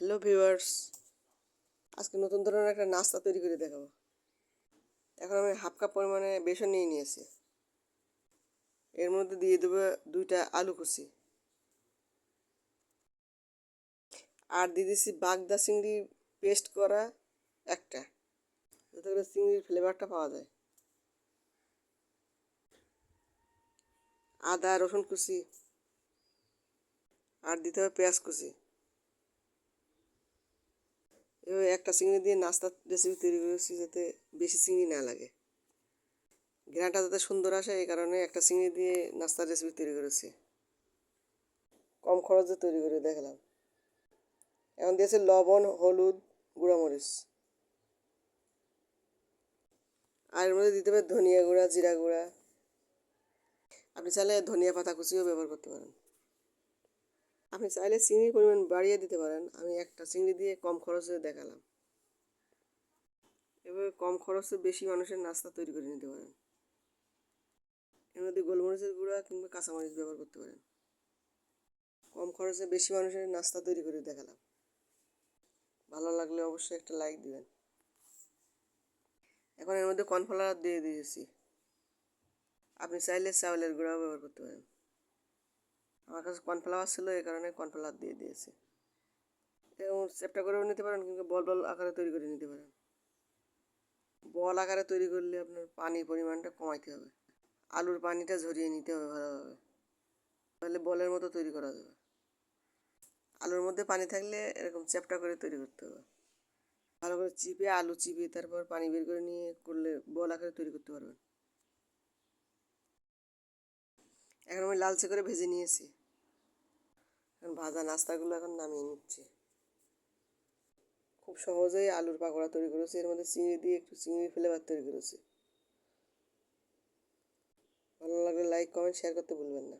Hello viewers আজকে নতুন ধরনের একটা নাস্তা তৈরি করে দেখাবো। এখন আমি হাফ কাপ পরিমাণে বেসন নিয়ে নিয়েছি। এর মধ্যে দিয়ে দেবো দুইটা আলু কুচি। আর দিয়ে দিচ্ছি বাগদা চিংড়ি পেস্ট করা একটা। যাতে করে চিংড়ির ফ্লেভারটা পাওয়া যায়। আদা, রসুন কুচি। আর দিতে হবে পেঁয়াজ কুচি। এভাবে একটা চিংড়ি দিয়ে নাস্তার রেসিপি তৈরি করেছি যাতে বেশি চিংড়ি না লাগে। ঘ্রানটা যাতে সুন্দর আসে, এই কারণে একটা চিংড়ি দিয়ে নাস্তার রেসিপি তৈরি করেছি। কম খরচে তৈরি করে দেখালাম। এখন দিয়েছে লবণ, হলুদ, গুঁড়ামরিচ। আর এর মধ্যে দিতে হবে ধনিয়া গুঁড়া, জিরা গুঁড়া। আপনি চাইলে ধনিয়া পাতা কুচিও ব্যবহার করতে পারেন। আপনি চাইলে চিংড়ির পরিমাণ বাড়িয়ে দিতে পারেন। আমি একটা চিংড়ি দিয়ে কম খরচে দেখালাম। এভাবে কম খরচে বেশি মানুষের নাস্তা তৈরি করে নিতে পারেন। এর মধ্যে গোলমরিচের গুঁড়া কিংবা কাঁচামরিচ ব্যবহার করতে পারেন। কম খরচে বেশি মানুষের নাস্তা তৈরি করে দেখালাম। ভালো লাগলে অবশ্যই একটা লাইক দিবেন। এখন এর মধ্যে কর্নফ্লাওয়ার দিয়ে দিয়েছি। আপনি চাইলে চাউলের গুঁড়াও ব্যবহার করতে পারেন। আমার কাছে কর্নফ্লাওয়ার ছিল এই কারণে কর্নফ্লাওয়ার দিয়ে দিয়েছি। এবং চ্যাপটা করেও নিতে পারেন, কিন্তু বল বল আকারে তৈরি করে নিতে পারেন। বল আকারে তৈরি করলে আপনার পানির পরিমাণটা কমাইতে হবে। আলুর পানিটা ঝরিয়ে নিতে হবে ভালোভাবে। তাহলে বলের মতো তৈরি করা যাবে। আলুর মধ্যে পানি থাকলে এরকম চ্যাপটা করে তৈরি করতে হবে। ভালো করে চিপে আলু চিপে, তারপর পানি বের করে নিয়ে করলে বল আকারে তৈরি করতে পারবেন। এখন আমি লালচে করে ভেজে নিয়েছি। এখন ভাজা নাস্তাগুলো এখন নামিয়ে নিচ্ছি। খুব সহজেই আলুর পাকোড়া তৈরি করেছি। এর মধ্যে চিংড়ি দিয়ে একটু চিংড়ি ফেলে ফ্লেভার তৈরি করেছি। ভালো লাগলে লাইক কমেন্ট শেয়ার করতে ভুলবেন না।